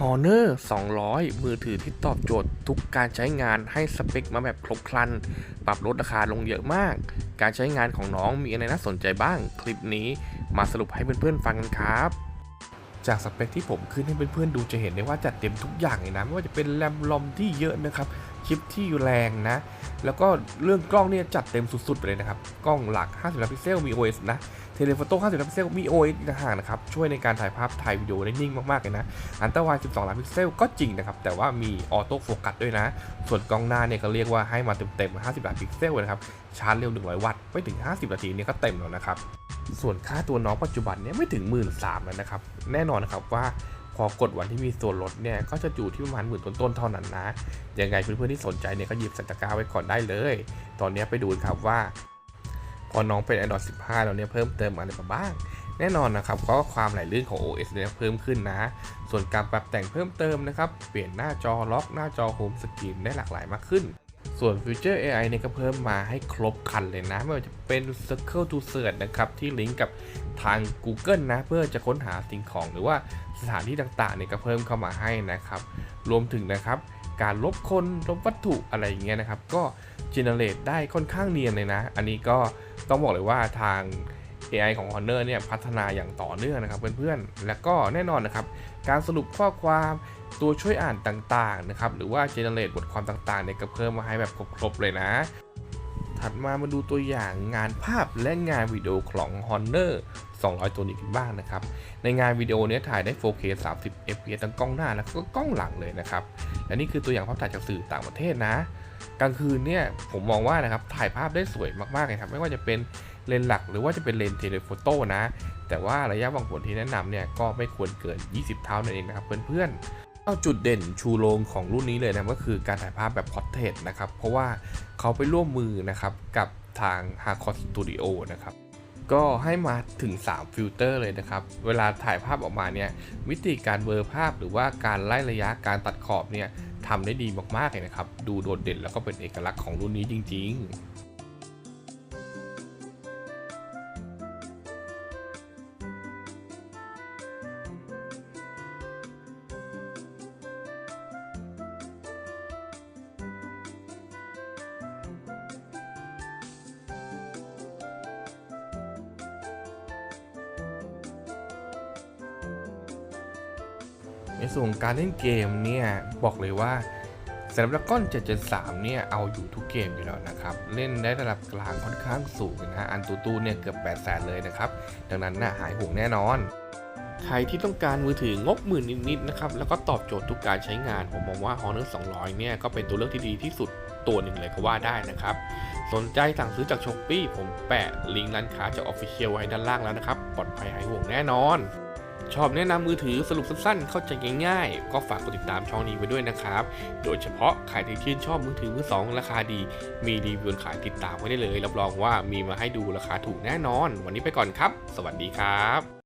Honor 200 มือถือที่ตอบโจทย์ทุกการใช้งานให้สเปคมาแบบครบครัน ปรับลดราคาลงเยอะมาก การใช้งานของน้องมีอะไรน่าสนใจบ้าง คลิปนี้มาสรุปให้เพื่อนๆฟังกันครับ จากสเปคที่ผมขึ้นให้เพื่อนๆดูจะเห็นได้ว่าจัดเต็มทุกอย่างเลยนะ ไม่ว่าจะเป็นแรมลอมที่เยอะนะครับชิปที่แรงนะ แล้วก็เรื่องกล้องเนี่ยจัดเต็มสุดๆไปเลยนะครับ กล้องหลัก 50 ล้านพิกเซลมี OS นะ เทเลโฟโต้50ล้านพิกเซลมี OS อีกต่างหากนะครับ ช่วยในการถ่ายภาพถ่ายวิดีโอได้นิ่งมากๆเลยนะอันตราย12 ล้านพิกเซลก็จริงนะครับ แต่ว่ามีออโต้โฟกัสด้วยนะ ส่วนกล้องหน้าเนี่ยก็เรียกว่าให้มาเต็มๆ 50 ล้านพิกเซลเลยนะครับ ชาร์จเร็ว 100 วัตต์ไม่ถึง 50 นาทีเนี่ยก็เต็มแล้วนะครับ ส่วนค่าตัวน้องปัจจุบันเนี่ยไม่ถึง 1 3ื่นแล้วนะครับ แน่นอนนะครับว่าพอกดวันที่มีส่วนลดเนี่ยก็จะอยู่ที่ประมาณหมื่นต้นๆเท่านั้นนะ ยังไงเพื่อนๆที่สนใจเนี่ยก็หยิบสัตก้าไว้ก่อนได้เลย ตอนนี้ไปดูครับว่า พอน้องเป็น Android 15 แล้วเนี่ยเพิ่มเติมอะไรมาบ้าง แน่นอนนะครับก็ความไหลลื่นของ OS เนี่ยเพิ่มขึ้นนะ ส่วนการปรับแต่งเพิ่มเติมนะครับ เปลี่ยนหน้าจอล็อกหน้าจอโฮมสกรีนได้หลากหลายมากขึ้นส่วนฟิวเจอร์ AI เนี่ยก็เพิ่มมาให้ครบครันเลยนะ ไม่ว่าจะเป็น Circle to Search นะครับ ที่ลิงก์กับทาง Google นะ เพื่อจะค้นหาสิ่งของหรือว่าสถานที่ต่างๆเนี่ยก็เพิ่มเข้ามาให้นะครับ รวมถึงนะครับ การลบคนลบวัตถุอะไรอย่างเงี้ยนะครับ ก็เจเนเรตได้ค่อนข้างเนียนเลยนะ อันนี้ก็ต้องบอกเลยว่าทาง AI ของ Honor เนี่ยพัฒนาอย่างต่อเนื่องนะครับเพื่อนๆ และก็แน่นอนนะครับ การสรุปข้อความตัวช่วยอ่านต่างๆนะครับ หรือว่าเจเนเรตบทความต่างๆเนี่ยก็เพิ่มมาให้แบบครบๆเลยนะ ถัดมามาดูตัวอย่างงานภาพและงานวิดีโอของ Honor 200 ตัวนี้กันบ้างนะครับ ในงานวิดีโอเนี้ยถ่ายได้ 4K 30 fps ทั้งกล้องหน้าแล้วก็กล้องหลังเลยนะครับ และนี่คือตัวอย่างภาพถ่ายจากสื่อต่างประเทศนะ กลางคืนเนี่ยผมมองว่านะครับถ่ายภาพได้สวยมากๆเลยครับ ไม่ว่าจะเป็นเลนส์หลักหรือว่าจะเป็นเลนส์เทเลโฟโต้นะ แต่ว่าระยะวางผลที่แนะนำเนี่ยก็ไม่ควรเกิน 20 เท่านั่นเองนะครับเพื่อนๆ เอาจุดเด่นชูโรงของรุ่นนี้เลยนะก็คือการถ่ายภาพแบบพอร์เทรตนะครับ เพราะว่าเขาไปร่วมมือนะครับกับทาง h a r c o t Studio นะครับก็ให้มาถึง 3 ฟิลเตอร์เลยนะครับ เวลาถ่ายภาพออกมาเนี่ยวิธีการเบลอร์ภาพหรือว่าการไล่ระยะการตัดขอบเนี่ยทำได้ดีมากๆเลยนะครับ ดูโดดเด่นแล้วก็เป็นเอกลักษณ์ของรุ่นนี้จริง ๆ ส่วนการเล่นเกมเนี่ยบอกเลยว่า Snapdragon 773 เนี่ยเอาอยู่ทุกเกมอยู่แล้วนะครับ เล่นได้ระดับกลางค่อนข้างสูงนะฮะอันตูตูเนี่ยเกือบ8 0 0แสนเลยนะครับ ดังนั้นน่าหายห่วงแน่นอน ใครที่ต้องการมือถืองบหมื่นนิดๆนะครับ แล้วก็ตอบโจทย์ทุกการใช้งาน ผมมองว่า Honor 200 เนี่ยก็เป็นตัวเลือกที่ดีที่สุดตัวหนึ่งเลยก็ว่าได้นะครับ สนใจสั่งซื้อจากช้อปปี้ผมแปะลิงก์ร้านค้าจาก Official ไว้ด้านล่างแล้วนะครับ ปลอดภัยหายห่วงแน่นอน ชอบแนะนำมือถือสรุปสั้นๆ เข้าใจง่ายๆ ก็ฝากกดติดตามช่องนี้ไว้ด้วยนะครับ โดยเฉพาะใครที่ชื่นชอบมือถือมือสองราคาดี มีรีวิวขายติดตามไว้ได้เลย รับรองว่ามีมาให้ดูราคาถูกแน่นอน วันนี้ไปก่อนครับ สวัสดีครับ